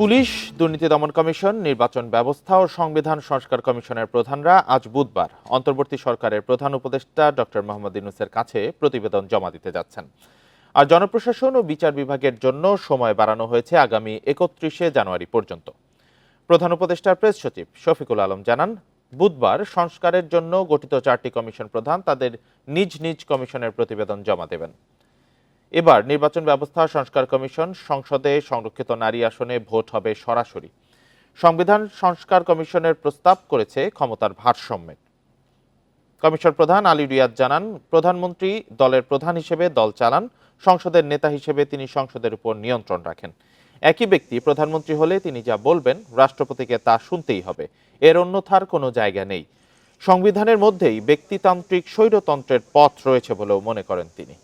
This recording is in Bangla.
পুলিশ, দুর্নীতি দমন কমিশন, নির্বাচন ব্যবস্থা ও সংবিধান সংস্কার কমিশনের প্রধানরা আজ বুধবার অন্তর্বর্তী সরকারের প্রধান উপদেষ্টা ডক্টর মোহাম্মদ ইউনুসের কাছে প্রতিবেদন জমা দিতে যাচ্ছেন। আর জনপ্রশাসন ও বিচার বিভাগের জন্য সময় বাড়ানো হয়েছে আগামী একত্রিশে জানুয়ারি পর্যন্ত। প্রধান উপদেষ্টার প্রেস সচিব শফিকুল আলম জানান, বুধবার সংস্কারের জন্য গঠিত চারটি কমিশন প্রধান তাদের নিজ নিজ কমিশনের প্রতিবেদন জমা দেবেন। এবার নির্বাচন ব্যবস্থা, সংস্কার কমিশন, সংসদে সংরক্ষিত নারী আসনে ভোট হবে সরাসরি। সংবিধান সংস্কার কমিশনের প্রস্তাব করেছে ক্ষমতার ভারসাম্যের কমিশন প্রধান আলী রিয়াদ জানান, প্রধানমন্ত্রী দলের প্রধান হিসেবে দল চালান, সংসদের নেতা হিসেবে তিনি সংসদের উপর নিয়ন্ত্রণ রাখেন। একই ব্যক্তি প্রধানমন্ত্রী হলে তিনি যা বলবেন রাষ্ট্রপতিকে তা শুনতেই হবে। এর অন্যথার কোনো জায়গা নেই। সংবিধানের মধ্যেই ব্যক্তিতান্ত্রিক স্বৈরতন্ত্রের পথ রয়েছে বলেও মনে করেন তিনি।